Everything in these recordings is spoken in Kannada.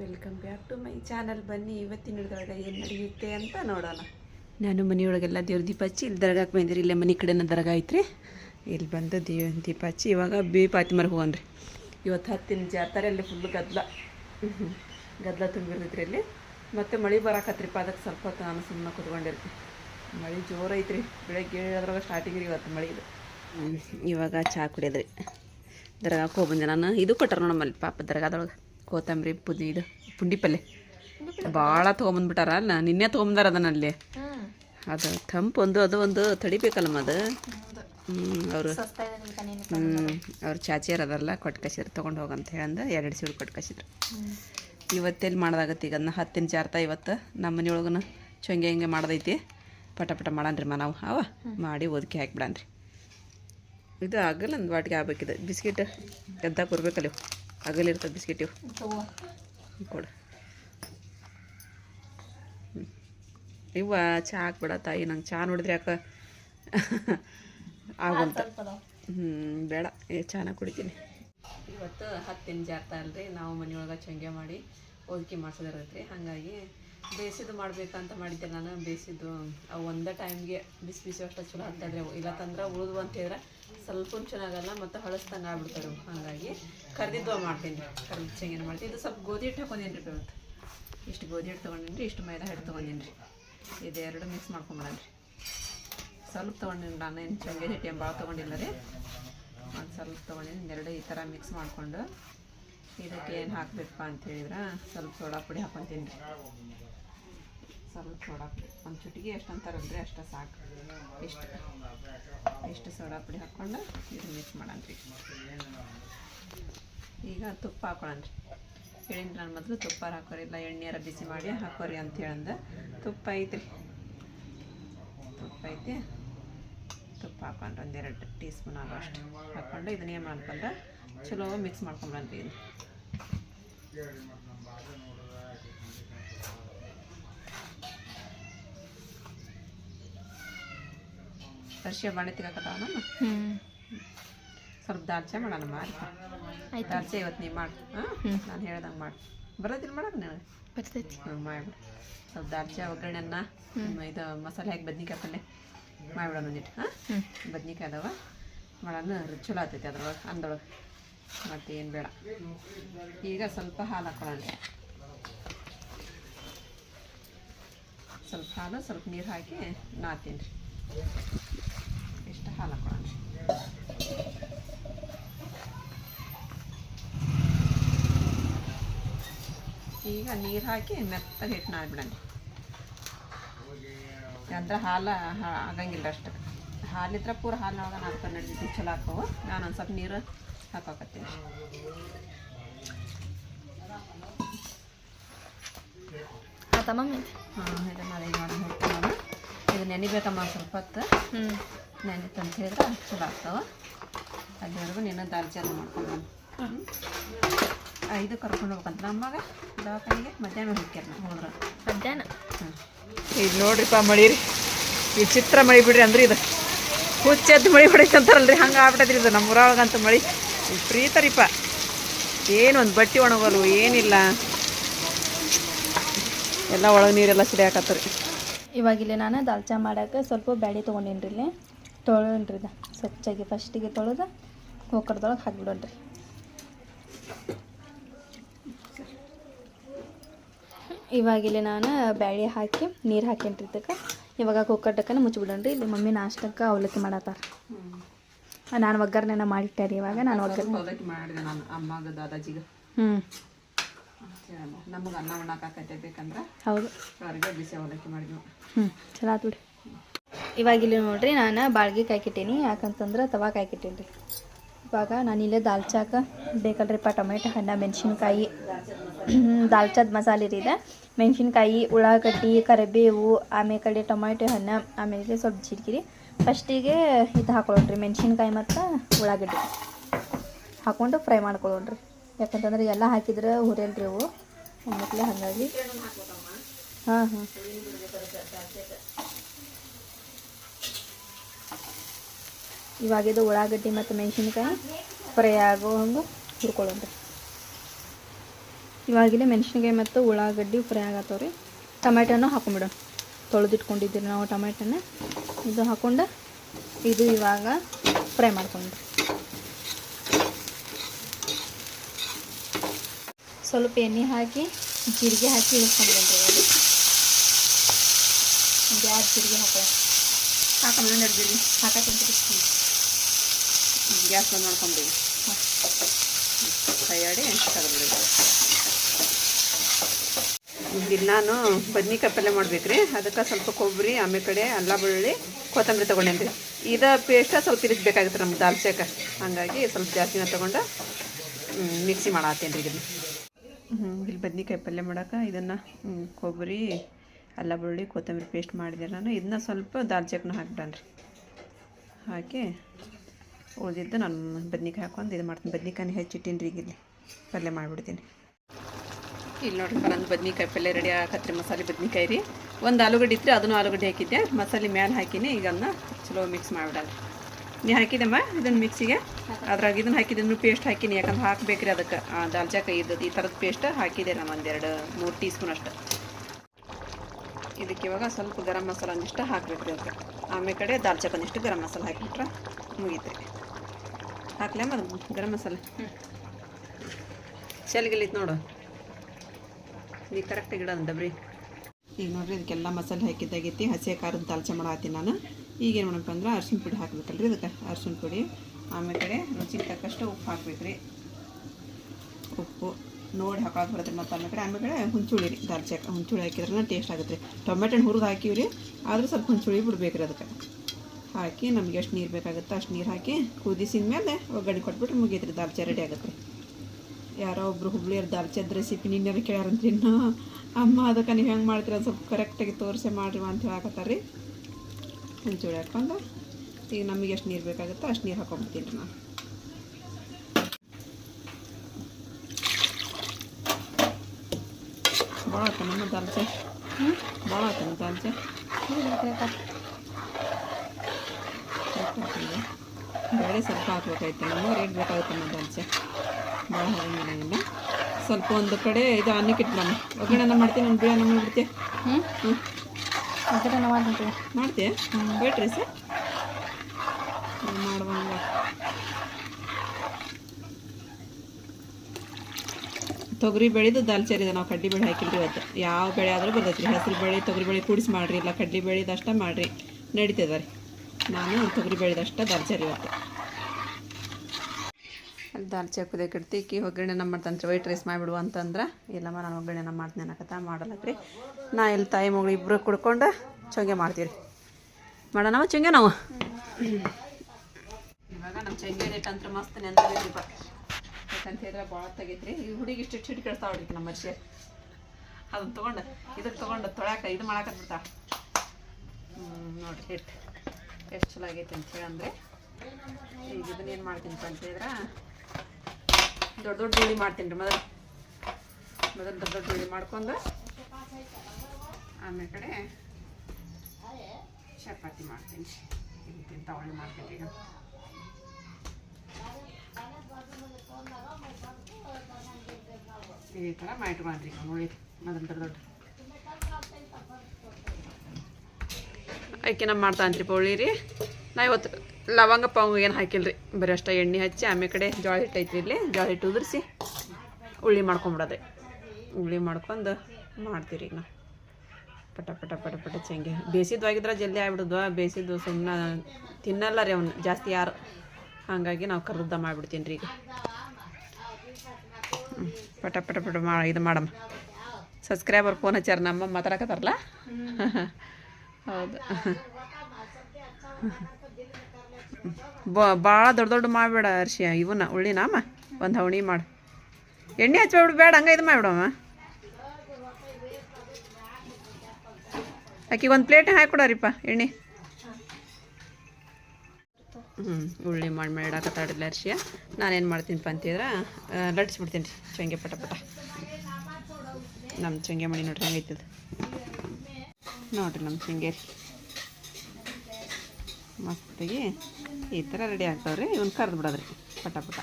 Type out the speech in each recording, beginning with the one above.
Welcome back to my channel. ಬನ್ನಿ ಇವತ್ತಿನ ಹಿಡಿದೊಳಗೆ ಏನು ನಡೆಯುತ್ತೆ ಅಂತ ನೋಡೋಣ. ನಾನು ಮನೆಯೊಳಗೆಲ್ಲ ದೇವ್ರ ದೀಪ ಹಚ್ಚಿ ಇಲ್ಲಿ ದರ್ಗಾಕ್ಕೆ ಬಂದಿರಿ ಇಲ್ಲೇ ಮನೆ ಕಡೆನ ದರ್ಗ ಐತ್ರಿ. ಇಲ್ಲಿ ಬಂದು ದೇವ್ ದೀಪ ಹಚ್ಚಿ ಇವಾಗ ಬಿ ಪಾತಿಮರ್ ಹೋಗನ್ರಿ ಇವತ್ತು ಹತ್ತಿನ ಜಾತ್ರೆ ಅಲ್ಲಿ ಫುಲ್ ಗದ್ದಲ ಗದ್ದಲ ತುಂಬಿರ್ತೈತ್ರಿ ಇಲ್ಲಿ ಮತ್ತು ಮಳೆ ಬರಾಕತ್ರಿಪ್ಪ ಅದಕ್ಕೆ ಸ್ವಲ್ಪ ಹೊತ್ತು ನಾನು ಸುಮ್ಮನೆ ಕುತ್ಕೊಂಡಿರ್ತೀನಿ. ಮಳೆ ಜೋರು ಐತ್ರಿ. ಬೆಳಗ್ಗೆ ಅದ್ರಾಗ ಸ್ಟಾರ್ಟಿಂಗ್ ರೀ ಇವತ್ತು ಮಳೆ ಇದು. ಇವಾಗ ಚಹಾ ಕುಡಿಯೋದ್ರಿ. ದರ್ಗಾಕ್ಕೆ ಹೋಗ್ಬಂದೆ ನಾನು. ಇದು ಕೊಟ್ಟಾರ ನೋಡಮ್ಮಲ್ಲಿ ಪಾಪ ದರ್ಗಾದೊಳಗೆ. ಕೋತಂಬರಿ ಪುದಿ ಇದು ಪುಂಡಿ ಪಲ್ಯ ಭಾಳ ತೊಗೊಂಬಂದ್ಬಿಟ್ಟಾರ ಅಲ್ಲ, ನಿನ್ನೆ ತೊಗೊಂಬಂದಾರ ಅದನ್ನ ಅಲ್ಲಿ. ಅದು ತಂಪು ಒಂದು, ಅದು ಒಂದು ತಡಿಬೇಕಲ್ಲಮ್ಮ ಅದು. ಹ್ಞೂ ಅವರು ಹ್ಞೂ ಅವ್ರು ಚಾಚಿಯರ್ ಅದಲ್ಲ ಕೊಟ್ಟು ಕಸಿದ್ರು ತೊಗೊಂಡು ಹೋಗಂತ ಹೇಳಂದ ಎರಡು ಸೀಳು ಕೊಟ್ಟು ಕಸಿದ್ರು ಇವತ್ತೆಲ್ಲಿ ಮಾಡ್ದಾಗತ್ತೆ ಈಗ ಅದನ್ನ ಹತ್ತಿನ ಚಾರ್ತಾ ಇವತ್ತು? ನಮ್ಮ ಮನೆಯೊಳಗನ ಚೊಂಗೆ ಹಿಂಗೆ ಮಾಡ್ದೈತಿ. ಪಟ ಪಟ ಮಾಡನ್ರಿ ಮಾ ನಾವು. ಅವ ಮಾಡಿ ಒದಕಿ ಹಾಕಿಬಿಡನ್ರಿ ಇದು ಆಗಲ್ಲ ಒಂದು ವಾಟಿಗೆ ಆಗ್ಬೇಕಿದೆ. ಬಿಸ್ಕಿಟ್ ಎದ್ದಾಗ ಕೊರ್ಬೇಕಲ್ಲ ಇವು ಆಗಲಿರ್ತದೆ ಬಿಸ್ಕಿಟ್ ಇವು ಕೊಡು. ಇವ ಚಹಾ ಹಾಕ್ಬಿಡ ತಾಯಿ ನಂಗೆ ಚಹಾ ನೋಡಿದ್ರೆ ಯಾಕೆ ಆಗಂತ. ಹ್ಞೂ ಬೇಡ ಏ ಚಾನ ಕುಡಿತೀನಿ. ಇವತ್ತು ಹತ್ತಿನ ಜಾರ್ತಾ ಅಲ್ರಿ ನಾವು ಮನೆಯೊಳಗೆ ಚಂಗೆ ಮಾಡಿ ಹೋಗಿ ಮಾಡ್ಸೋದಿರತ್ತೆ ರೀ ಹಾಗಾಗಿ ಬೇಸಿದ್ದು ಮಾಡ್ಬೇಕಂತ ಮಾಡಿದ್ದೆ ನಾನು ಬೇಯಿಸಿದ್ದು ಒಂದೇ ಟೈಮ್ಗೆ ಬಿಸಿ ಬಿಸಿ ಅಷ್ಟು ಚಲೋ ಇಲ್ಲ ತಂದ್ರೆ ಉಳಿದು ಅಂತ ಹೇಳಿದ್ರೆ ಸ್ವಲ್ಪ ಚೆನ್ನಾಗಲ್ಲ, ಮತ್ತು ಹಳಸ್ದಂಗೆ ಆಗ್ಬಿಡ್ತಾರೆ. ಹಾಗಾಗಿ ಕರೆದಿದ್ದು ಮಾಡ್ತೀನಿ. ಕರ್ದು ಚೆಂಗೆ ಮಾಡ್ತೀನಿ? ಇದು ಸ್ವಲ್ಪ ಗೋಧಿ ಹಿಟ್ಟು ಹಾಕೊಂಡೇನಿ ರೀ ಇಷ್ಟು ಗೋಧಿ ಹಿಟ್ಟು ತೊಗೊಂಡೀನಿ ರೀ ಇಷ್ಟು ಮೈದಾ ಹಿಟ್ಟು ತೊಗೊಂಡೀನಿ ರೀ ಇದೆರಡು ಮಿಕ್ಸ್ ಮಾಡ್ಕೊಂಬಿಡೋಣ ರೀ ಸ್ವಲ್ಪ ತೊಗೊಂಡಿನಿ ನಾನು ಏನು ಚಂಗೆ ಹಿಟ್ಟು ಏನು ಭಾಳ ತೊಗೊಂಡಿಲ್ಲ ರೀ. ಒಂದು ಸ್ವಲ್ಪ ತೊಗೊಂಡಿನಿ ಎರಡು ಈ ಥರ ಮಿಕ್ಸ್ ಮಾಡಿಕೊಂಡು ಇದಕ್ಕೆ ಏನು ಹಾಕಬೇಕಪ್ಪ ಅಂತ ಹೇಳಿದ್ರೆ, ಸ್ವಲ್ಪ ಸೋಡಾ ಪುಡಿ ಹಾಕೊತೀನಿ ರೀ. ಸ್ವಲ್ಪ ಸೋಡಾ ಪುಡಿ ಒಂದು ಚುಟಿಗೆ ಎಷ್ಟು ಅಂತಾರಂದರೆ ಅಷ್ಟು ಸಾಕು. ಇಷ್ಟು. ಇಷ್ಟು ಸೋಡಾ ಪುಡಿ ಹಾಕ್ಕೊಂಡು ಇದು ಮಿಕ್ಸ್ ಮಾಡೋಣ ರೀ ಈಗ ತುಪ್ಪ ಹಾಕೊಳ್ಳೋಣ ರೀ ಹೇಳಿನಿ ನಾನು ಮೊದಲು ತುಪ್ಪ ಹಾಕೋರಿ, ಇಲ್ಲ ಎಣ್ಣೆಯಾರ ಬಿಸಿ ಮಾಡಿ ಹಾಕೋರಿ ಅಂತ ಹೇಳಂದ. ತುಪ್ಪ ಐತ್ರಿ. ತುಪ್ಪ ಐತಿ. ತುಪ್ಪ ಹಾಕೊಂಡು ಒಂದೆರಡು ಟೀ ಸ್ಪೂನ್ ಆಗೋಷ್ಟು ಹಾಕ್ಕೊಂಡು ಇದನ್ನೇನು ಮಾಡ್ಕೊಂಡ್ರೆ? ಚಲೋ ಮಿಕ್ಸ್ ಮಾಡ್ಕೊಂಡ್ರಿ ಇದು ಅರ್ಶಿಯ ಬಾಣೆ ತೆಗಕತ್ತಾವ ನಮ್ಮ ಸ್ವಲ್ಪ ದಾಲ್ಚೆ ಮಾಡೋಣ ಮಾಡಿ. ದಾಲ್ಚೆ ಇವತ್ತು ನೀವು ಮಾಡಿ. ಹಾಂ? ನಾನು ಹೇಳ್ದಂಗೆ ಮಾಡಿ. ಬರೋದಿಲ್ಲ ಮಾಡೋಣ ನನಗೆ ಬರ್ತೈತಿ. ಹ್ಞೂ ಮಾಡಿಬಿಡು. ಸ್ವಲ್ಪ ದಾಲ್ಚೆ ಒಗ್ಗರಣೆನ್ನ ಇದು ಮಸಾಲೆ ಹಾಕಿ ಬದ್ನಿಕಾಯಿ ಪಲ್ಯ ಮಾಡಿಬಿಡೋಣ ಒಂದಿಟ್ಟು ಹಾಂ? ಬದ್ನಿಕಾಯಿ ಅದಾವ. ಮಾಡೋಣ ಚಲೋ ಆಗ್ತೈತಿ ಅದ್ರೊಳಗೆ ಅಂದೊಳಗೆ ಮತ್ತು ಏನು ಬೇಡ. ಈಗ ಸ್ವಲ್ಪ ಹಾಲು ಹಾಕೊಳ್ಳೋಣ. ಸ್ವಲ್ಪ ಹಾಲು ಸ್ವಲ್ಪ ನೀರು ಹಾಕಿ ನಾತೀನಿ ರೀ ಹಾಲು ಈಗ ನೀರು ಹಾಕಿ ಮೆತ್ತಗೆ ಹಿಟ್ಟು ನಾದ್ಬಿಡೋಣ ಅಂದ್ರೆ ಹಾಲು ಆಗಂಗಿಲ್ಲ ಅಷ್ಟು. ಹಾಲಿದ್ರೆ ಪೂರ ಹಾಲಿನೊಳಗೆ ನಾಲ್ಕು ನಡೆದಿದ್ದು ಚಲೋ ಹಾಕವು ನಾನು ಒಂದು ಸ್ವಲ್ಪ ನೀರು ಹಾಕೋಕತ್ತೀನಿ ಹಾಂ ಅದೇ ಮಾಡಿ ನೋಡ್ಕೊಳ್ಳೋಣ ಇದು ನೆನಿಬೇಕಮ್ಮ ಸ್ವಲ್ಪ ಹೊತ್ತು. ಹ್ಞೂ ನೆನಿತು ಅಂತ ಹೇಳಿದ್ರೆ ಚಲೋ ಆಗ್ತಾವೆ ಅಲ್ಲಿವರೆಗೂ ನೀನು ದಾಲ್ಚಾನ ಮಾಡ್ಕೊಂಡು ಐದು ಕರ್ಕೊಂಡು ಹೋಗ್ಬೇಕಂತ ನಮ್ಮಗ ದವಾಖಾನೆಗೆ ಮಧ್ಯಾಹ್ನ ಹೋಗ್ಯಾರ ನಾವು. ಹೋದ್ರೆ. ಮಧ್ಯಾಹ್ನ? ಇದು ನೋಡ್ರಿಪ್ಪ ಮಳಿ ರೀ ವಿಚಿತ್ರ ಮಳಿ ಬಿಡ್ರಿ ಅಂದ್ರೆ ಇದು. ಹುಚ್ಚೆದ್ದು ಮಳಿ ಹೊಡಿತು ಅಂತಾರಲ್ರಿ. ಹಂಗೆ ಆಗ್ಬಿಟ್ಟದ್ರಿ ಇದು. ನಮ್ಮ ಊರೊಳಗಂತೂ ಮಳಿ ಪ್ರೀತರಿಪ್ಪ ಏನು ಒಂದು ಬಟ್ಟೆ ಒಣಗಲು ಏನಿಲ್ಲ. ಎಲ್ಲ ಒಳಗೆ ನೀರೆಲ್ಲ ಸಿಡಿಯಾಕತ್ತರಿ. ಇವಾಗಿಲ್ಲ ನಾನು ದಾಲ್ಚಾ ಮಾಡಕ್ಕೆ ಸ್ವಲ್ಪ ಬ್ಯಾಳಿ ತೊಗೊಂಡೇನ್ರಿ ಇಲ್ಲಿ. ತೊಳೆನ್ರಿ ಇದು. ಸ್ವಚ್ಛಾಗಿ ಫಸ್ಟಿಗೆ ತೊಳೆದು ಕುಕ್ಕರ್ದೊಳಗೆ ಹಾಕ್ಬಿಡೋಣ್ರಿ. ಇವಾಗಿಲ್ಲಿ ನಾನು ಬ್ಯಾಳಿ ಹಾಕಿ ನೀರು ಹಾಕೇನ್ರಿ ಇದಕ್ಕೆ. ಇವಾಗ ಕುಕ್ಕರ್ ಮುಚ್ಚಿಬಿಡೋಣ ಮುಚ್ಚಿಬಿಡೋಣ್ರಿ. ಇಲ್ಲಿ ಮಮ್ಮಿ ನಾಷ್ಟಕ್ಕೆ ಅವಲಕ್ಕಿ ಮಾಡತ್ತಾರ. ನಾನು ಒಗ್ಗರಣೆನ ಮಾಡಿಟ್ಟಾರಿ ಇವಾಗ. ನಾನು ಒಗ್ಗರಣೆ ಅವಲಕ್ಕಿ ಮಾಡಿದೆ ನಾನು ಅಮ್ಮಗೆ ದಾದಾಜಿಗೆ. ಹ್ಞೂ ನಮಗೆ ಅನ್ನ ಉಣ್ಣಕ್ಕೆ ಬೇಕಂದ್ರೆ ಹೌದು. ಅವ್ರಿಗೆ ಬಿಸಿ ಅವಲಕ್ಕಿ ಮಾಡಿದ್ವಿ. ಹ್ಞೂ ಚಲೋ ಆತು ಬಿಡಿ ಇವಾಗ ಇಲ್ಲಿ ನೋಡ್ರಿ ನಾನು ಬಾಳ್ಗೆ ಕಾಯ್ಕಿಟ್ಟೀನಿ, ಯಾಕಂತಂದ್ರೆ ತವಾ ಕಾಯ್ಕಿಟ್ಟೀನಿ ರೀ. ಇವಾಗ ನಾನು ಇಲ್ಲೇ ದಾಲ್ಚಾಕ ಬೇಕಲ್ರಿಪ್ಪ ಟೊಮೆಟೊ ಹಣ್ಣ ಮೆಣಸಿನ್ಕಾಯಿ ದಾಲ್ಚಾದ ಮಸಾಲೆ ರೀ ಇದೆ. ಮೆಣಸಿನ್ಕಾಯಿ, ಉಳ್ಳಾಗಡ್ಡಿ, ಕರಿಬೇವು ಆಮೇಲೆ ಕಡೆ ಟೊಮೆಟೊ ಹಣ್ಣ ಆಮೇಲೆ ಸ್ವಲ್ಪ ಜೀರಿಗೆ ಫಸ್ಟಿಗೆ ಇದು ಹಾಕೊಳ್ಳೋಣ್ರಿ ಮೆಣಸಿನ್ಕಾಯಿ ಮತ್ತು ಉಳ್ಳಾಗಡ್ಡಿ. ಹಾಕ್ಕೊಂಡು ಫ್ರೈ ಮಾಡ್ಕೊಳ್ಳೋಣ್ರಿ ಯಾಕಂತಂದ್ರೆ ಎಲ್ಲ ಹಾಕಿದ್ರೆ ಹುರಿಯಲ್ರಿ ಅವು. ಹಂಗಾಗಿ ಹಾಗಾಗಿ ಹಾಂ ಹಾಂ. ಇವಾಗ ಇದು ಉಳ್ಳಾಗಡ್ಡಿ ಮತ್ತು ಮೆಣಸಿನ್ಕಾಯಿ ಫ್ರೈ ಆಗೋ ಹಂಗೆ ಹುರ್ಕೊಳ್ಳೋಣ್ರಿ. ಇವಾಗಲೇ ಮೆಣಸಿನ್ಕಾಯಿ ಮತ್ತು ಉಳ್ಳಾಗಡ್ಡಿ ಫ್ರೈ ಆಗತ್ತವ ರೀ ಟೊಮೆಟೊನೂ ಹಾಕೊಂಬಿಡೋಣ. ತೊಳೆದಿಟ್ಕೊಂಡಿದ್ದೀರಿ ನಾವು ಟೊಮೆಟೊನ ಇದು ಹಾಕೊಂಡು ಇದು ಇವಾಗ ಫ್ರೈ ಮಾಡ್ಕೊಂಡು ಸ್ವಲ್ಪ ಎಣ್ಣೆ ಹಾಕಿ ಜೀರಿಗೆ ಹಾಕಿ ಇಳಿಸ್ಕೊಂಡ್ರಿ ಒಂದು ಎರಡು ಜೀರಿಗೆ ಹಾಕೋಣ ಹಾಕೊಂಡ್ರೆ ನಡೆದಿರಿ ಹಾಕತ್ತೀನಿ ಗ್ಯಾಸ್ ಬಂದ್ ಮಾಡ್ಕೊಂಬಿಡಿ ಕೈಯಾಡಿ ತೆಗೆದ್ಬಿಡಿ ಇಲ್ಲಿ ನಾನು ಬದ್ನಿಕಾಯಿ ಪಲ್ಯ ಮಾಡ್ಬೇಕ್ರಿ. ಅದಕ್ಕೆ ಸ್ವಲ್ಪ ಕೊಬ್ಬರಿ ಆಮೇಲೆ ಕಡೆ ಅಲ್ಲ ಬೆಳ್ಳಿ ಕೊತ್ತಂಬರಿ ತೊಗೊಂಡೇನ್ರಿ ಇದು ಪೇಸ್ಟ ಸ್ವಲ್ಪ ಇರಿಸ್ಬೇಕಾಗುತ್ತೆ ನಮ್ಗೆ ದಾಲ್ಸಕ್ಕೆ ಹಾಗಾಗಿ ಸ್ವಲ್ಪ ಜಾಸ್ತಿನ ತೊಗೊಂಡು ಮಿಕ್ಸಿ ಮಾಡತ್ತೀನಿ ರೀ ಇದನ್ನು. ಇಲ್ಲಿ ಬದ್ನಿಕಾಯಿ ಪಲ್ಯ ಮಾಡೋಕೆ ಇದನ್ನು ಕೊಬ್ಬರಿ, ಅಲ್ಲ ಬೆಳ್ಳಿ ಕೊತ್ತಂಬರಿ ಪೇಸ್ಟ್ ಮಾಡಿದೆ ನಾನು. ಇದನ್ನ ಸ್ವಲ್ಪ ದಾಲ್ಚಾಕನ ಹಾಕ್ಬಿಡನ್ರಿ. ಹಾಕಿ ಉಳಿದಿದ್ದು ನಾನು ಬದ್ನಿಕಾಯಿ ಹಾಕೊಂಡು ಇದು ಮಾಡ್ತೀನಿ. ಬದ್ನಿಕಾಯಿ ಹೆಚ್ಚಿಟ್ಟೀನಿ ರೀ ಇಲ್ಲಿ. ಪಲ್ಯ ಮಾಡಿಬಿಡ್ತೀನಿ. ಇಲ್ಲಿ ನೋಡ್ರಿ ನಂದು ಬದ್ನಿಕಾಯಿ ಪಲ್ಯ ರೆಡಿ ಹಾಕತ್ರಿ ಮಸಾಲೆ ಬದ್ನಿಕಾಯಿ ರೀ. ಒಂದು ಆಲೂಗಡ್ಡೆ ಇತ್ತು ಅದನ್ನು ಆಲೂಗಡ್ಡೆ ಹಾಕಿದ್ದೆ. ಮಸಾಲೆ ಮ್ಯಾಲೆ ಹಾಕಿನಿ. ಈಗ ಅದನ್ನ ಚಲೋ ಮಿಕ್ಸ್ ಮಾಡಿಬಿಡಲ್ಲ ನೀ ಹಾಕಿದಮ್ಮ ಇದನ್ನು ಮಿಕ್ಸಿಗೆ ಅದ್ರಾಗ ಇದನ್ನು ಹಾಕಿದ್ದು ಪೇಸ್ಟ್ ಹಾಕಿನಿ. ಯಾಕಂದ್ರೆ ಹಾಕಬೇಕ್ರಿ ಅದಕ್ಕೆ. ದಾಲ್ಚಾಕ ಇದು ಈ ಥರದ ಪೇಸ್ಟ್ ಹಾಕಿದೆ ನಾನು ಒಂದೆರಡು, ಮೂರು ಟೀ ಸ್ಪೂನ್ ಅಷ್ಟು. ಇದಕ್ಕೆ ಇವಾಗ ಸ್ವಲ್ಪ ಗರಂ ಮಸಾಲ ಒಂದಿಷ್ಟು ಹಾಕ್ಬೇಕು ಅದಕ್ಕೆ. ಆಮೇಲೆ ಕಡೆ ದಾಲ್ಚಾಕ ಒಂದಿಷ್ಟು ಗರಂ ಮಸಾಲ ಹಾಕಿಬಿಟ್ರೆ ಮುಗೀತು ಹಾಕ್ಲೇ ಅದು ಗರಂ ಮಸಾಲೆ. ಚೆಲ್ಗಿಲಿತ್ತು ನೋಡು. ಈಗ ಕರೆಕ್ಟಾಗಿ ಇಡೋದು ಡಬ್ರಿ. ಈಗ ನೋಡ್ರಿ ಇದಕ್ಕೆಲ್ಲ ಮಸಾಲೆ ಹಾಕಿದ್ದಾಗೈತಿ ಹಸಿ ಖಾರದ ದಾಲ್ಚೆ ಮಾಡಾತೀನಿ ನಾನು. ಈಗ ಏನು ಮಾಡಪ್ಪ ಅಂದ್ರೆ ಅರ್ಶಿನ ಪುಡಿ ಹಾಕ್ಬೇಕಲ್ರಿ ಇದಕ್ಕೆ ಅರ್ಶಿನ ಪುಡಿ. ಆಮೇಲೆ ಕಡೆ ರುಚಿಗೆ ತಕ್ಕಷ್ಟು ಉಪ್ಪು ಹಾಕ್ಬೇಕ್ರಿ. ಉಪ್ಪು ನೋಡಿ ಹಾಕೋದು ಬರುತ್ತೆ ಮತ್ತು ಆಮೇಲೆ ಕಡೆ ಆಮೇಲೆ ಕಡೆ ಹುಂಚುಳಿ ರೀ ದಾಲ್ಚೆ ಹುಂಚುಳಿ ಹಾಕಿದ್ರೆ ಟೇಸ್ಟ್ ಆಗುತ್ತೆ ರೀ. ಟೊಮೆಟೊ ಹುರಿದು ಹಾಕಿವಿ ರೀ ಆದರೂ ಸ್ವಲ್ಪ ಹುಂಚುಳಿ ಬಿಡ್ಬೇಕು ರೀ ಅದಕ್ಕೆ. ಹಾಕಿ ನಮ್ಗೆ ಎಷ್ಟು ನೀರು ಬೇಕಾಗುತ್ತೆ ಅಷ್ಟು ನೀರು ಹಾಕಿ ಕುದಿಸಿದ ಮೇಲೆ ಒಗ್ಗರಣೆ ಕೊಟ್ಬಿಟ್ರೆ ರೀ ದಾಲ್ಚಾ ರೆಡಿ ಆಗುತ್ತೆ ಯಾರೋ ಒಬ್ರು ಹುಬ್ಳಿಯವ್ರು ದಾಲ್ಚದ ರೆಸಿಪಿ ನಿನ್ನೆಲ್ಲ ಕೇಳ್ಯಾರಂತ್ರಿ, ಇನ್ನು ಅಮ್ಮ ಅದಕ್ಕೆ ನೀವು ಹೆಂಗೆ ಮಾಡ್ತೀರ? ಸ್ವಲ್ಪ ಕರೆಕ್ಟಾಗಿ ತೋರಿಸಿ ಮಾಡಿರಿ ಅಂತ ಹೇಳಕತ್ತಾರ ರೀ ಹುಂಚುಳಿ ಹಾಕೊಂಡು, ಈಗ ನಮಗೆ ಎಷ್ಟು ನೀರು ಬೇಕಾಗುತ್ತೆ ಅಷ್ಟು ನೀರು ಹಾಕೊಂಡ್ಬಿಡ್ತೀನಿ ರೀ ನಾನು. ಭಾಳ ಆಯ್ತು ನಮ್ಮ ದಾಲ್ಚೆ. ಭಾಳ ಆಯ್ತು ನಮ್ಮ ದಾಲ್ಚೆ. ಬೇಳೆ ಸ್ವಲ್ಪ ಹಾಕ್ಬೇಕಾಯ್ತು ನಮ್ಮ ರೇಟ್ ಬೇಕಾಗುತ್ತೆ ನಮ್ಮ ಅಂಚೆ. ಭಾಳ ಹಾಗಂಗಿಲ್ಲ ಸ್ವಲ್ಪ ಒಂದು ಕಡೆ ಇದು ಅನ್ನಕ್ಕೆ ಇಟ್ಟು ನಾನು. ಒಗ್ಗರಣೆ ಮಾಡ್ತೀನಿ ಒಂದು ಬಿರಿಯಾನಿ ನಮ್ಮ ಬಿಡ್ತೀಯ ಹ್ಞೂ ಹ್ಞೂ ಅದನ್ನ ಮಾಡ್ತೀನಿ ಮಾಡ್ತೀಯ ಬೇಟ್ರಿ ಸರ್. ಮಾಡುವಂಗ ತೊಗರಿ ಬೆಳೆದು ದಾಲ್ಚಾರಿ ಇದೆ ನಾವು ಕಡ್ಲಿ ಬೇಳೆ ಹಾಕಿಲ್ರಿ ಇವತ್ತು. ಯಾವ ಬೆಳೆ ಆದರೂ ಬರ್ತೈತೆ ರೀ ಹೆಸರು ಬೇಳೆ ತೊಗರಿ ಬೆಳೆ ಕೂಡಿಸಿ ಮಾಡಿರಿ ಇಲ್ಲ ಕಡ್ಲಿ ಬೆಳೆದಷ್ಟ ಮಾಡಿರಿ. ನಡೀತದೆ ರೀ ನಾನು ತೊಗರಿ ಬೆಳೆದಷ್ಟು ದಾಲ್ಚಾರಿ ಇವತ್ತು. ದಾಲ್ಚಿ ಹಾಕೋದಕ್ಕೆ ಇಡ್ತೀಕಿ ಒಗ್ಗರಣೆ ನಮ್ಮ ಮಾಡ್ತಂತ್ರಿ, ವೈಟ್ ರೈಸ್ ಮಾಡಿಬಿಡುವ ಅಂತಂದ್ರೆ, ಇಲ್ಲಮ್ಮ ನಾನು ನಮ್ಮ ಮಾಡ್ತೀನಿ ಅನ್ನಕತ್ತ ಮಾಡಲತ್ರಿ ನಾ ಇಲ್ಲಿ ತಾಯಿ ಮಗಳು ಇಬ್ಬರು ಕುಡ್ಕೊಂಡು ಚೊಂಗೆ ಮಾಡ್ತೀವಿ ಮಾಡೋಣ ಚೊಂಗೆ ನಾವು? ಇವಾಗ ನಮ್ಮ ಚೊಂಗೆ ಇಟ್ಟಂತ್ರ ಮಸ್ತ್ ನೆಂದಿದ್ದೀಪ ಯಾಕಂತ ಹೇಳಿದ್ರೆ ಭಾಳ ತೆಗೈತ್ರಿ. ಈ ಹುಡುಗಿ ಇಷ್ಟು ಇಟ್ಟು ಕೇಳ್ತಾವ ಹುಡುಗಿ ನಮ್ಮ ಮನುಷ್ಯ ಅದನ್ನ ತೊಗೊಂಡು ಇದಕ್ಕೆ ತೊಗೊಂಡು ತೊಳ್ಯಾಕ ಇದು ಮಾಡಾಕತ್ಬಿಡ್ತಾ. ಹ್ಞೂ ನೋಡಿರಿ ಹಿಟ್ಟು ಎಷ್ಟು ಚಲೋ ಆಗೈತೆ ಅಂತ ಹೇಳಿ ಅಂದರೆ, ಈಗ ಇದನ್ನ ಏನು ಮಾಡ್ತೀನಿ ಅಂತ ಹೇಳಿದ್ರೆ? ದೊಡ್ಡ ದೊಡ್ಡ ಉಳ್ಳಿ ಮಾಡ್ತೀನಿ ರೀ ಮೊದಲು. ಮೊದಲು ದೊಡ್ಡ ದೊಡ್ಡ ಉಳ್ಳಿ ಮಾಡ್ಕೊಂಡು, ಆಮೇಲೆ ಕಡೆ ಚಪಾತಿ ಮಾಡ್ತೀನಿ. ಉಳ್ಳಿ ಮಾಡ್ತೀನಿ ಈಗ. ಈ ಥರ ಮಾಡಿಟ್ಕೊಂಡ್ರಿ ಉಳ್ಳಿ ಮೊದಲು ದೊಡ್ಡ ದೊಡ್ಡ. ಆಕೆ ನಮ್ಮ ಮಾಡ್ತಾ ಅಂತ್ರಿ ಪೌಳಿ ರೀ. ನಾ ಇವತ್ತು ಲವಂಗ ಪವಂಗ ಏನು ಹಾಕಿಲ್ಲ ರೀ ಬರೀ ಅಷ್ಟೇ ಎಣ್ಣೆ ಹಚ್ಚಿ ಆಮೇಲೆ ಕಡೆ ಜೋಳ ಹಿಟ್ಟು ಐತ್ರಿ ಇಲ್ಲಿ. ಜೋಳ ಹಿಟ್ಟು ಉದುರಿಸಿ ಉಳ್ಳಿ ಮಾಡ್ಕೊಂಬಿಡೋದೆ. ಉಳ್ಳಿ ಮಾಡ್ಕೊಂಡು ಮಾಡ್ತೀರಿ ಈಗ ನಾವು ಪಟ ಪಟ ಪಟ ಪಟ ಚಂಗೆ. ಬೇಸಿದ್ವಾಗಿದ್ರೆ ಜಲ್ದಿ ಆಗ್ಬಿಡೋದು. ಬೇಸಿದ್ದು ಸುಮ್ಮನೆ ತಿನ್ನಲ್ಲ ರೀ ಅವ್ನು ಜಾಸ್ತಿ ಯಾರು. ಹಾಗಾಗಿ ನಾವು ಕರ್ದ ಮಾಡಿಬಿಡ್ತೀನಿ ರೀ ಈಗ. ಪಟ ಪಟ ಪಟ ಮಾ ಇದು ಮಾಡಮ್ಮ. ಸಬ್ಸ್ಕ್ರೈಬರ್, ಫೋನ್ ಹಚ್ಚಾರ ನಮ್ಮ ಮಾತಾಡಕತ್ತಾರಲ್ಲ? ಹೌದು. ಭಾಳ ದೊಡ್ಡ ದೊಡ್ಡ ಮಾಡಬೇಡ ಅರ್ಶಿ ಇವನ್ನ ಉಳ್ಳಿನಮ್ಮ ಒಂದು ಹವಣಿ ಮಾಡು. ಎಣ್ಣೆ ಹಚ್ಬಿಡು ಬೇಡ ಹಂಗೆ ಇದು ಮಾಡಿಬಿಡಮ್ಮ ಆಕಿಗೆ ಒಂದು ಪ್ಲೇಟ್ ಹಾಕ್ಕೊಡರಿಪ್ಪ ಎಣ್ಣೆ. ಹ್ಞೂ ಉಳ್ಳಿ ಮಾಡಿ ಮಾಡಾಕತ್ತಾಡಿಲ್ಲ ಅರ್ಶಿಯ ನಾನೇನು ಮಾಡ್ತೀನಿಪ್ಪ ಅಂತಿದ್ರೆ ಲಟ್ಸ್ಬಿಡ್ತೀನಿ ರೀ. ಚಂಗೆ ಪಟ ಪಟ. ನಮ್ಮ ಚಂಗೆ ಮಣಿ ನೋಡ್ರಿ, ಹಂಗೈತದ. ನೋಡ್ರಿ ನಮ್ಮ ಚಂಗೆ ಮಸ್ತಾಗಿ ಈ ಥರ ರೆಡಿ ಆಗ್ತಾವ್ರಿ, ಇವನ್ ಕರೆದು ಬಿಡೋದ್ರಿ, ಪಟ ಪಟ.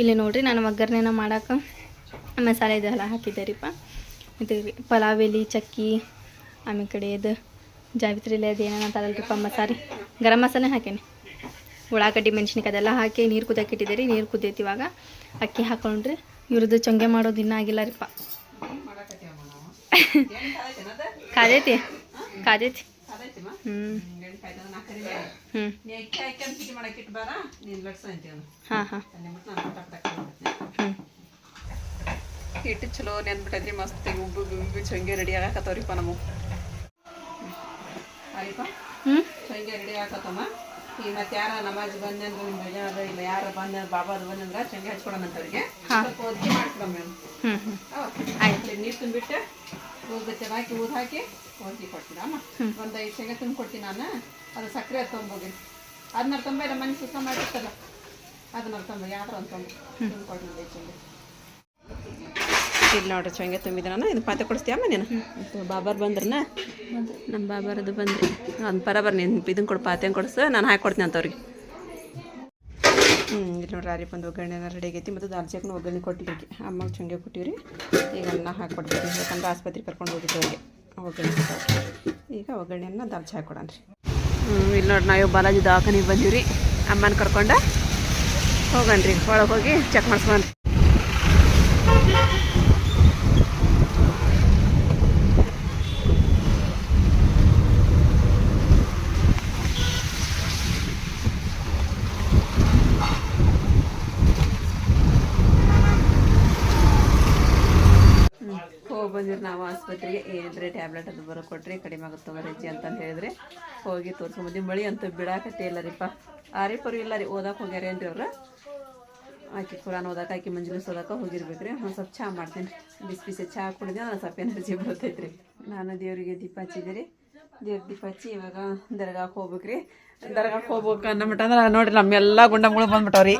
ಇಲ್ಲಿ ನೋಡ್ರಿ ನಾನು ಒಗ್ಗರಣೆನ ಮಾಡಕ್ಕೆ ಮಸಾಲೆ ಇದೆಲ್ಲ ಹಾಕಿದ್ದೆ ರೀಪ ರೀ ಪಲಾವ್, ಎಲೆ, ಚಕ್ಕಿ, ಆಮೇಲೆ ಕಡೆ ಇದು ಜಾವಿತ್ರಿಲೆ ಅದು ಏನೇನು ಅಂತಾರಲ್ರಿಪ್ಪ ಮಸಾಲೆ. ಗರಂ ಮಸಾಲೆ ಹಾಕೇನಿ. ಉಳ್ಳಾಗಡ್ಡಿ, ಮೆಣಸಿನ್ಕಾಯಿ ಅದೆಲ್ಲ ಹಾಕಿ ನೀರು ಕುದಕ್ಕೆ ಇಟ್ಟಿದ್ದೀರಿ, ನೀರು ಕುದೈತಿ ಇವಾಗ. ಅಕ್ಕಿ ಹಾಕೊಂಡ್ರಿ ಇವ್ರದ್ದು ಚೊಂಗೆ ಮಾಡೋದು ಇನ್ನೂ ಆಗಿಲ್ಲ ರೀಪ್ಪ. ಕಾದೈತಿ? ಕಾದೈತಿ. ಹ್ಞೂ ಹ್ಞೂ ಹಾಂ ಹಾಂ. ಹಿಟ್ಟು ಚಲೋ ನೆನ್ಬಿಟ್ಟೈತ್ರಿ ಮಸ್ತ್ ಉಬ್ಬು ಉಬ್ಬು ಚಂಗೆ ರೆಡಿ ಆಗಕತ್ತವ್ರಿಪ್ಪ ನಮಗೆ ಆಯ್ಪ ಹ್ಞೂ ಚಂಗೆ ರೆಡಿ ಆಗತ್ತಮ್ಮ ಈಗ ಮತ್ತೆ ಯಾರ ನಮಾಜ್ ಬಂದಂದ್ರೆ ನಿಮ್ಮ ಮನೆಯವ್ರ ಇಲ್ಲ ಯಾರ ಬಂದ ಬಾಬಾದು ಬಂದಂದ್ರೆ ಚಂಗೆ ಹಚ್ಕೊಡೋಣಂತವ್ರಿಗೆ ಸ್ವಲ್ಪ ಒದ್ಗಿ ಮಾಡ್ಕೊಡಮ್ಮ ಹ್ಞೂ ಹ್ಞೂ ಆಯ್ತು. ನೀರು ತುಂಬಿಟ್ಟು. ಊದ ಚೆನ್ನಾಗಿ ಊದ ಹಾಕಿ ಒದ್ದಿ ಕೊಡ್ತೀನಿ ಅಮ್ಮ? ಒಂದು ಐದು ಶೇಂಗಾ ತುಂಬ ಕೊಡ್ತೀನಿ ನಾನು. ಅದು ಸಕ್ಕರೆ ಅದು ತೊಗೊಂಬೋಗಿ ಅದನ್ನ ತೊಂಬ ಇಲ್ಲ ಮನೆ ಸುತ್ತ ಮಾಡಿರ್ತಲ್ಲ ಅದನ್ನ ತೊಂಬ ಯಾವ್ದಾರ ಒಂದು ತೊಂಬ. ತುಂಬ ಕೊಡ್ತೀನಿ ಒಂದು ಐದು ಶೇಂಗಾ. ಇಲ್ಲಿ ನೋಡ್ರಿ ಚಂಗೆ ತುಂಬಿದ ನಾನು ಇದು ಪಾತ್ರೆ ಕೊಡಿಸ್ತೀಯಮ್ಮ ನೀನು ಬಾಬಾರ್ ಬಂದ್ರನ? ನಮ್ಮ ಬಾಬಾರದು ಬಂದ್ರಿ. ಒಂದು ಬರಬರ್ ನೀನು ಇದನ್ನು ಕೊಡು ಪಾತ್ರೆ ಕೊಡಿಸು ನಾನು ಹಾಕ್ಕೊಡ್ತೀನಿ ಅಂತ ಅವ್ರಿಗೆ. ಹ್ಞೂ ಇಲ್ಲಿ ನೋಡ್ರಿ ಆರಿ ಬಂದು ಒಗ್ಗರಣೆ ರೆಡಿ ಆಗೈತಿ ಮತ್ತು ದಾಲ್ಚಾಕನ ಒಗ್ಗರಣೆ ಕೊಟ್ಟಿದ್ದಕ್ಕೆ ಅಮ್ಮಗೆ ಚಂಗೆ ಕೊಟ್ಟಿವ್ರಿ. ಈಗ ಅನ್ನ ಹಾಕ್ಕೊಡ್ತೀವಿ ಯಾಕಂದ್ರೆ ಆಸ್ಪತ್ರೆ ಕರ್ಕೊಂಡು ಹೋಗಿದ್ದು ಅವ್ರಿಗೆ. ಒಗ್ಗರಣೆ ಈಗ ಒಗ್ಗರಣೆಯನ್ನು ದಾಲ್ಚಾ ರೀ ಹ್ಞೂ ಇಲ್ಲಿ ನೋಡಿ ನಾವು ಬಾಲಾಜಿ ದವಾಖಾನಿಗೆ ಬಂದೀವಿ ರೀ ಅಮ್ಮನ ಕರ್ಕೊಂಡು ಹೋಗನ್ರಿ ಒಳಗೆ ಹೋಗಿ ಚೆಕ್ ಮಾಡಿಸ್ಕೊಂಡ್ರಿ ಹೋಗಿ ಬಂದಿರಿ ನಾವು ಆಸ್ಪತ್ರೆಗೆ ಏನ್ರಿ ಟ್ಯಾಬ್ಲೆಟ್ ಅದು ಬರೋ ಕೊಟ್ರಿ ಕಡಿಮೆ ಆಗುತ್ತೆ ತಗೋರಜ್ಜಿ ಅಂತಂದು ಹೇಳಿದ್ರೆ. ಹೋಗಿ ತೋರ್ಸ್ಕೊಂಬಂದು ಮಳಿ ಅಂತೂ ಬಿಡಾಕತ್ತೇ ಇಲ್ಲ ರೀಪ್ಪ ಆರಿ ಪರಿ ಇಲ್ಲ ರೀ ಓದಕ್ಕೆ ಹೋಗ್ಯಾರ ಏನ್ರಿ ಅವ್ರು? ಆಕಿ ಕುರಾನ್ ಓದಕ್ಕೆ ಆಕಿ ಮಂಜುಲಿಸ್ ಓದಕ್ಕೆ ಹೋಗಿರ್ಬೇಕ್ರಿ. ಒಂದು ಸ್ವಲ್ಪ ಚಹಾ ಮಾಡ್ತೀನಿ. ಬಿಸಿ ಬಿಸಿ ಚಹಾ ಕುಡಿದ್ರೆ ನಾನು ಸ್ವಲ್ಪ ಎನರ್ಜಿ ಬರ್ತೈತ್ರಿ. ನಾನು ದೇವರಿಗೆ ದೀಪ ಹಚ್ಚಿದ್ದೀರಿ ದೇವ್ರ ದೀಪ ಹಚ್ಚಿ ಇವಾಗ ದರ್ಗಾಕ್ಕೆ ಹೋಗ್ಬೇಕ್ರಿ. ದರ್ಗಾಕ್ಕೆ ಹೋಗ್ಬೇಕು ಅನ್ನೋ ಮಟ್ಟ ಅಂದ್ರೆ ನೋಡ್ರಿ ನಮ್ಮೆಲ್ಲ ಗುಂಡಗಳು ಬಂದ್ಬಿಟ್ಟವ್ರಿ.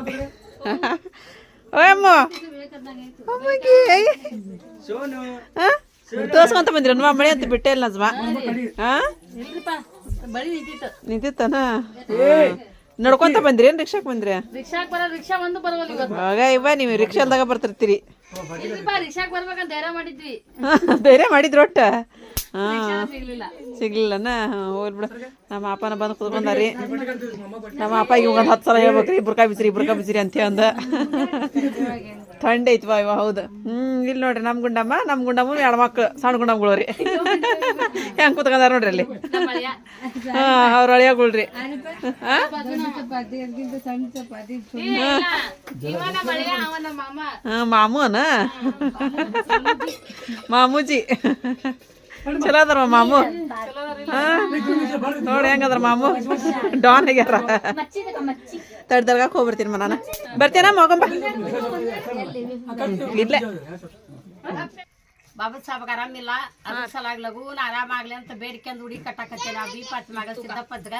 ಓಯಮ್ಮ ತೋರ್ಸ್ಕೊಂತ ಬಂದ್ರಿ ನಮ್ಮ ಮಳೆ ಅಂತ ಬಿಟ್ಟೆ ಇಲ್ಲ ನಜ್ಮ ನಿಂತಿತ್ತನ? ನಡ್ಕೊಂತ ಬಂದ್ರಿ? ಏನ್ ರಿಕ್ಷಾಕ್ ಬಂದ್ರಿ? ಆಗ ಇವ ನೀವು ರಿಕ್ಷಾದಾಗ ಬರ್ತಿರ್ತೀರಿ. ಧೈರ್ಯ ಮಾಡಿದ್ರು ಒಟ್ಟ? ಸಿಗ್ಲಿಲ್ಲನ? ಹೋಗ್ಲಿ ಬಿಡ. ನಮ್ಮ ಅಪ್ಪನ ಬಂದು ಕುತ್ಕೊಂಡಾರಿ ನಮ್ಮ ಅಪ್ಪ ಒಂದು ಹತ್ತು ಸಲ ಹೇಳ್ಬೇಕ್ರಿ ಇಬ್ರಕಾಯಿ ಬಿಸಿರಿ ಇಬ್ರಕಾಯಿ ಬಿಸಿರಿ ಅಂತ ಅಂದ ಥಂಡ್ ಐತ್ವಾ ಇವ ಹೌದು. ಹ್ಮ್ ಇಲ್ಲಿ ನೋಡ್ರಿ, ನಮ್ ಗುಂಡಮ್ಮ ನಮ್ ಗುಂಡಮ್ಮ ಎರಡು ಮಕ್ಳು, ಸಣ್ಣ ಗುಂಡಮ್ಮಗಳು ರೀ ಹೆಂಗ್ ಕುತ್ಕೊಂಡಾರ ನೋಡ್ರಿ ಅಲ್ಲಿ? ಹಾ, ಅವ್ರ ಅಳಿಯಾಗಳ್ರಿ ಹಾ, ಮಾಮೂನ? ಮಾಮೂಜಿ. ಚಲೋ ಅದಾರ ಮಾಮು ನೋಡಿ ಹೆಂಗದ್ರ ಮಾಮು? ಡಾನ್ ಆಗ್ಯಾರ. ತಡ್ ದರ್ಗಾಕ್ ಹೋಗ್ಬರ್ತೀನಿ ಮ ನಾನು. ಬರ್ತೇನ ಮಗಂಬ? ಇಲ್ಲೇ ಬಾಬಾ ಸಾಹೇಬ್ ಆರಾಮಿಲ್ಲ? ಅದ್ರ ಸಲಾಗಿ ಲಘೂನ್ ಆರಾಮ ಆಗ್ಲಿ ಅಂತ ಬೇಡ್ಕೊಂಡ್ ಉಡಿ ಕಟ್ಟಾಕತ್ತೇನೆ ಆ ಬೀಪಾತ್ ಮಗ ಸಿದ್ದಪ್ಪದ್ಗ.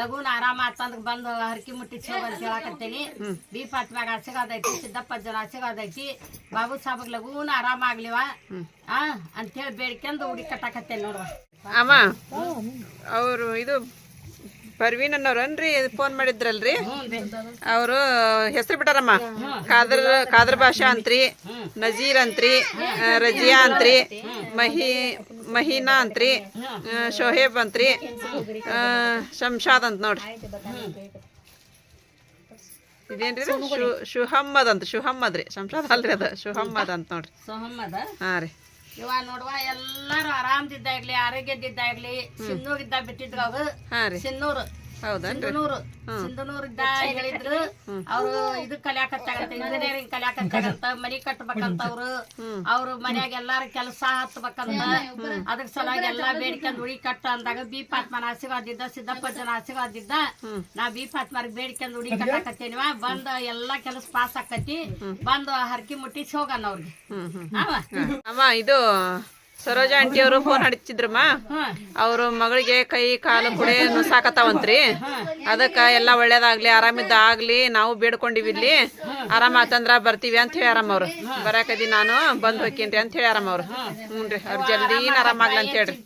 ಲಗೂನ್ ಆರಾಮ ಆತಂದ್ ಬಂದು ಹರಕಿ ಮುಟ್ಟಿ ಚೋಗ್ ಅಂತ ಹೇಳಕತ್ತೇನಿ ಬೀಪಾತ್ ಮ್ಯಾಗ ಹಸಿಗಾದೈತಿ ಸಿದ್ದಪ್ಪ ಜನ ಹಸಿಗಾದೈತಿ ಬಾಬು ಸಾಹೇಬ್ ಲಗೂನ್ ಆರಾಮ ಆಗ್ಲಿವ? ಆ ಅಂತೇಳಿ ಬೇಡ್ಕೊಂಡ್ ಉಡಿ ಕಟ್ಟಾಕತ್ತೇನೆ ನೋಡುವ. ಅಮ್ಮ? ಅವರು ಇದು ಪರ್ವೀನ್ ಅನ್ನೋರನ್ರಿ ಫೋನ್ ಮಾಡಿದ್ರಲ್ರಿ? ಅವರು ಹೆಸರು ಬಿಟ್ಟಾರಮ್ಮ? ಖಾದರ್ ಖಾದರ್ ಭಾಷಾ ಅಂತ್ರಿ ನಜೀರ್ ಅಂತ್ರಿ ರಜಿಯಾ ಅಂತ್ರಿ ಮಹಿ ಮಹೀನಾ ಅಂತ್ರಿ ಶೋಹೇಬ್ ಅಂತ್ರಿ ಶಂಶಾದ್ ಅಂತ ನೋಡ್ರಿ. ಇದೇನ್ರಿ ಶು ಶುಹಮ್ಮದ್ ಅಂತ ಶುಹಮ್ಮದ್ ರೀ. ಶಂಶಾದ್ ಅಲ್ರಿ ಅದ ಶುಹಮ್ಮದ್ ಅಂತ ನೋಡ್ರಿ. ಹಾಂ ರೀ. ಇವ ನೋಡುವ ಎಲ್ಲಾರು ಆರಾಮದಿದ್ದಾಗ್ಲಿ ಆರೋಗ್ಯದಿದ್ದಾಗ್ಲಿ ಸಿನ್ನೂರ್ ಇದ್ದ ಬಿಟ್ಟಿದ್ರು ಅವ್ರು. ಸಿನ್ನೂರು. ಹೌದನ್ರಿ ಸಿಂಧನೂರು. ಸಿಂಧನೂರ್ ಇದ್ದ ಹೇಳಿದ್ರು ಅವ್ರು ಇದು ಕಲಿಯಾಕತ್ತಾಗಂತ ಇಂಜಿನಿಯರಿಂಗ್ ಕಲ್ಯಾಕತ್ತಾಗತ್ತ ಮನಿ ಕಟ್ಬೇಕಂತ ಅವ್ರು. ಅವ್ರು ಮನ್ಯಾಗ ಎಲ್ಲಾರು ಕೆಲಸ ಹತ್ಬೇಕಂತ ಅದ್ರ ಸಲುವಾಗಿ ಎಲ್ಲಾ ಬೇಡ್ಕೊಂಡ್ ಉಳಿ ಕಟ್ಟ ಅಂದಾಗ ಬಿ ಪಾತ್ಮನ ಆಶೀರ್ವಾದಿದ್ದ ಸಿದ್ದಪ್ಪ ಜನ ಆಶೀರ್ವಾದಿದ್ದ ನಾ ಬಿ ಪಾತ್ಮರ್ಗ್ ಬೇಡ್ಕೊಂಡ್ ಉಡಿ ಕಟ್ಟಾಕತ್ತೇನಿವ. ಬಂದ ಎಲ್ಲಾ ಕೆಲಸ ಪಾಸ್ ಆಕತಿ ಬಂದು ಹರಕಿ ಮುಟ್ಟಿಸಿ ಹೋಗಣ ಅವ್ರಿಗೆ. ಅವ ಇದು ಸರೋಜಾ ಆಂಟಿ ಅವರು ಫೋನ್ ಹಡಿಚಿದ್ರಮ್ಮ ಅವ್ರ ಮಗಳಿಗೆ ಕೈ, ಕಾಲು, ಕುಡೆ ನುಸಾಕತ್ತಾವಂತ್ರಿ ಅದಕ್ಕ ಎಲ್ಲಾ ಒಳ್ಳೇದಾಗ್ಲಿ, ಆರಾಮಿದ್ದ ಆಗ್ಲಿ, ನಾವು ಬೇಡ್ಕೊಂಡಿವಿ ಇಲ್ಲಿ. ಆರಾಮ ಆತಂದ್ರ ಬರ್ತೀವಿ ಅಂತ ಹೇಳ್ಯಾರಮ್ಮ ಅವ್ರು. ಬರಾಕದಿ ನಾನು, ಬಂದ್ ಹೋಗ್ತೀನಿ ಅಂತ ಹೇಳ್ಯಾರಮ್ಮ ಅವ್ರು. ಹ್ಞೂ ರೀ, ಅವ್ರು ಜಲ್ದಿ ಆರಾಮಾಗ್ಲಿ ಅಂತ ಹೇಳ್ರಿ.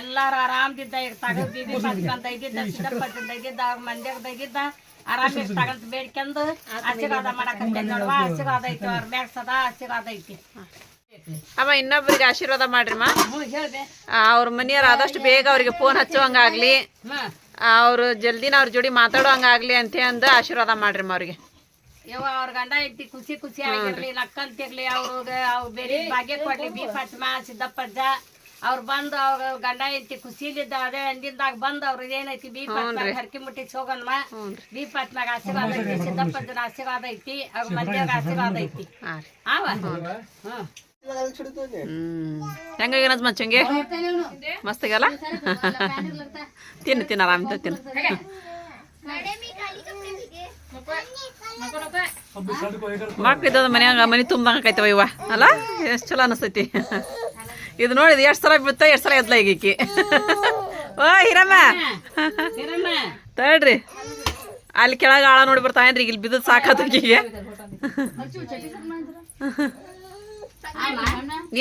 ಎಲ್ಲಾರು ಆರಾಮದಿದ್ದ ಇರ್ತಾಗ ಆರಾಮ ಬೇಡ್ಕೊಂಡು ಆಶೀರ್ವಾದ ಮಾಡಕತ್ತೇನೆ ನೋಡುವ ಆಶೀರ್ವಾದ ಐತಿ ಅವ್ರ ಮ್ಯಾಗ ಸದಾ ಆಶೀರ್ವಾದ ಐತಿ. ಅಮ್ಮ ಇನ್ನೊಬ್ರಿಗೆ ಆಶೀರ್ವಾದ ಮಾಡ್ರಿಮ್ಮ. ಅವ್ರ ಮನೆಯವ್ರು ಆದಷ್ಟು ಬೇಗ ಅವ್ರಿಗೆ ಫೋನ್ ಹಚ್ಚುವಂಗಾಗ್ಲಿ. ಅವ್ರು ಜಲ್ದಿನ ಅವ್ರ ಜೋಡಿ ಮಾತಾಡುವಂಗಾಗ್ಲಿ ಅಂತ ಅಂದ ಆಶೀರ್ವಾದ ಮಾಡ್ರಿಮ್ಮ ಅವ್ರಿಗೆ. ಯವ್ವ ಅವ್ರ ಗಂಡ ಐತಿ ಖುಷಿ ಖುಷಿ ಆಗಿರ್ಲಿ ನಕ್ಕಂತಿರ್ಲಿ ಅವ್ರಿಗೆ ಅವ್ರು ಬೇರೆ ಭಾಗ್ಯ ಕೊಡ್ಲಿ ಬಿ ಪಟ್ಮಾ ಸಿದ್ದಪ್ಪಜ್ಜ ಅವ್ರು ಬಂದು ಅವ್ರ ಗಂಡ ಐತಿ ಖುಷಿಲಿದ್ದ ಅದೇ ಅಂದಿಂದಾಗ ಬಂದು ಅವ್ರ ಏನೈತಿ ಬಿ ಫಾತ್ಮಾ ಹರಕಿ ಮುಟ್ಟಿ ಹೋಗನ್ಮ ಬಿ ಆಶೀರ್ವಾದ ಐತಿ ಸಿದ್ದಪ್ಪಜ್ಜನ ಆಶೀರ್ವಾದ ಐತಿ ಅವ್ರ ಮಧ್ಯಾಗ ಆಶೀರ್ವಾದ ಐತಿ. ಹಾಂ ರೀ. ಆವ ಹ್ಮ್. ಹ್ಮ್ ಹೆಂಗಾಗಿ ಮಚ್ಚಂಗೆ ಮಸ್ತ್ ಆಗಲ್ಲ ತಿನ್ನು ತಿನ್ನ ಆರಾಮ್ ತಿನ್ನು. ಮಕ್ಳಿದ್ದದ ಮನ್ಯಾಗ ಮನೆ ತುಂಬಾಕೈತವ ಇವ್ವ. ಇವ ಅಲ್ಲ? ಎಷ್ಟು ಚಲೋ ಅನಿಸ್ತೈತಿ. ಇದು ನೋಡಿದ್ ಎಷ್ಟು ಸಲ ಬಿತ್ತ ಎಷ್ಟು ಸಲ ಎದ್ಲ ಈಗಿಕ್ಕಿ ಓ ಹಿರಮ್ಮ. ತಡ್ರಿ. ಅಲ್ಲಿ ಕೆಳಗೆ ಆಳ ನೋಡಿ ಬರ್ತಾವೇನ್ರಿ ಈಗ ಇಲ್ಲಿ ಬಿದ್ದದ್ ಸಾಕಾತಕಿಗೆ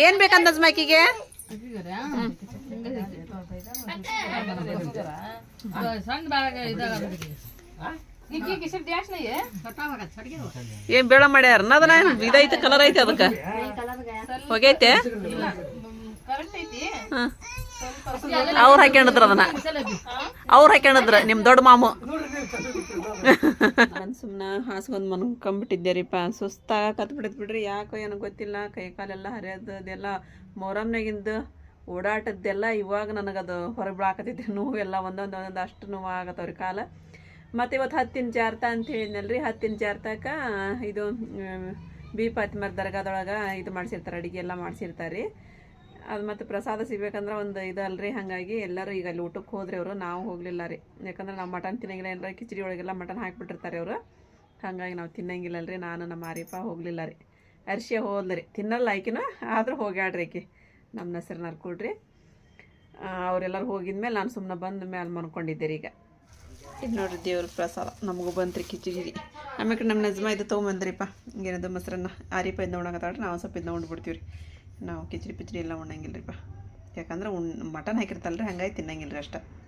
ಏನ್ ಬೇಕಂದಜ್ ಆಕಿಗೆ ಏನ್ ಬೇಡ ಮಾಡ್ಯಾರ? ಅದನ್ನ ಇದೈತೆ ಕಲರ್ ಐತೆ ಅದಕ್ಕೆ? ಹೋಗೈತೆ? ಅವ್ರು ಹಾಕೊಂಡಿದ್ರ ಅದನ್ನ. ಅವ್ರು ಹಾಕೊಂಡಿದ್ರ ನಿಮ್ ದೊಡ್ಡ ಮಾಮು. ನಾನು ಸುಮ್ಮನೆ ಹಾಸ್ಗೊಂದು ಮನ್ಕೊಂಬಿಟ್ಟಿದ್ದೆ ಪಾ ಸುಸ್ತಾಗ ಕತ್ಬಿಡತ್ ಬಿಡ್ರಿ. ಯಾಕೋ ಏನೋ ಗೊತ್ತಿಲ್ಲ. ಕೈ ಕಾಲೆಲ್ಲ ಹರಿಯೋದು ಅದೆಲ್ಲ ಮೊರಮ್ನಾಗಿಂದ ಓಡಾಟದ್ದೆಲ್ಲ ಇವಾಗ ನನಗದು ಹೊರಗೆ ಬಿಡಾಕತೈತಿ ನೋವು ಎಲ್ಲ ಒಂದೊಂದು ಒಂದೊಂದು ಅಷ್ಟು ನೋವು ಆಗತ್ತವ್ರಿ ಕಾಲ. ಮತ್ತು ಇವತ್ತು ಹತ್ತಿನ ಜಾರ್ತ ಅಂತ ಹೇಳಿದ್ನಲ್ರಿ. ಹತ್ತಿನ ಜಾರ್ತಕ ಇದು ಬಿ ಪಾತಿಮರ್ ದರ್ಗಾದೊಳಗೆ ಇದು ಮಾಡ್ಸಿರ್ತಾರೆ ಅಡುಗೆ ಎಲ್ಲ ಮಾಡ್ಸಿರ್ತಾರೆ. ರೀ ಅದು ಮತ್ತು ಪ್ರಸಾದ ಸಿಗ್ಬೇಕಂದ್ರೆ ಒಂದು ಇದು ಅಲ್ರಿ ಹಾಗಾಗಿ ಎಲ್ಲರೂ ಈಗ ಅಲ್ಲಿ ಊಟಕ್ಕೆ ಹೋದ್ರಿ ಅವರು, ನಾವು ಹೋಗಲಿಲ್ಲ ರೀ. ಯಾಕಂದ್ರೆ ನಾವು ಮಟನ್ ತಿನ್ನಂಗಿಲ್ಲ ಏನಾರ, ಕಿಚಡಿ ಒಳಗೆಲ್ಲ ಮಟನ್ ಹಾಕಿಬಿಟ್ಟಿರ್ತಾರೆ ಅವರು. ಹಾಗಾಗಿ ನಾವು ತಿನ್ನಂಗಿಲ್ಲ ರೀ, ನಾನು ನಮ್ಮ ಆರಿಪ ಹೋಗಲಿಲ್ಲ ರೀ. ಅರ್ಶಿಯ ಹೋದ್ರಿ ತಿನ್ನಲ್ಲ ಆಕಿನ, ಆದರೂ ಹೋಗ್ಯಾಡ್ರಿ ಆಕೆ. ನಮ್ಮ ಹೆಸರು ನರ್ಕೊಳ್ರಿ ಅವರೆಲ್ಲರೂ ಹೋಗಿದ್ಮೇಲೆ ನಾನು ಸುಮ್ಮನೆ ಬಂದ ಮೇಲೆ ಮನ್ಕೊಂಡಿದ್ದೆ ರೀ ಈಗ. ಇದು ನೋಡ್ರಿ ದೇವ್ರ ಪ್ರಸಾದ, ನಮಗೂ ಬಂತ್ರಿ ಕಿಚಡಿ ಆಮೇಲೆ ನಮ್ಮ ನಜ್ಮ ಇದು ತೊಗೊಂಬಂದ್ರಿಪ್ಪ ಏನದು ಮೊಸರನ್ನ ಆರಿಪ ಇದು ಉಣ್ಣಕತ್ತಾಳ್ರಿ ನಾವು ಸ್ವಲ್ಪ ಇಂದ ಉಂಡ್ಬಿಡ್ತೀವಿ ರೀ ನಾವು ಕಿಚಡಿ ಪಿಚಡಿ ಎಲ್ಲ ಉಣ್ಣಂಗಿಲ್ಲ ರೀಪ್ಪ ಯಾಕಂದ್ರೆ ಉಣ್ ಮಟನ್ ಹಾಕಿರ್ತಲ್ರಿ ಹಂಗಾಗಿ ತಿನ್ನಂಗಿಲ್ಲ ರೀ ಅಷ್ಟೇ.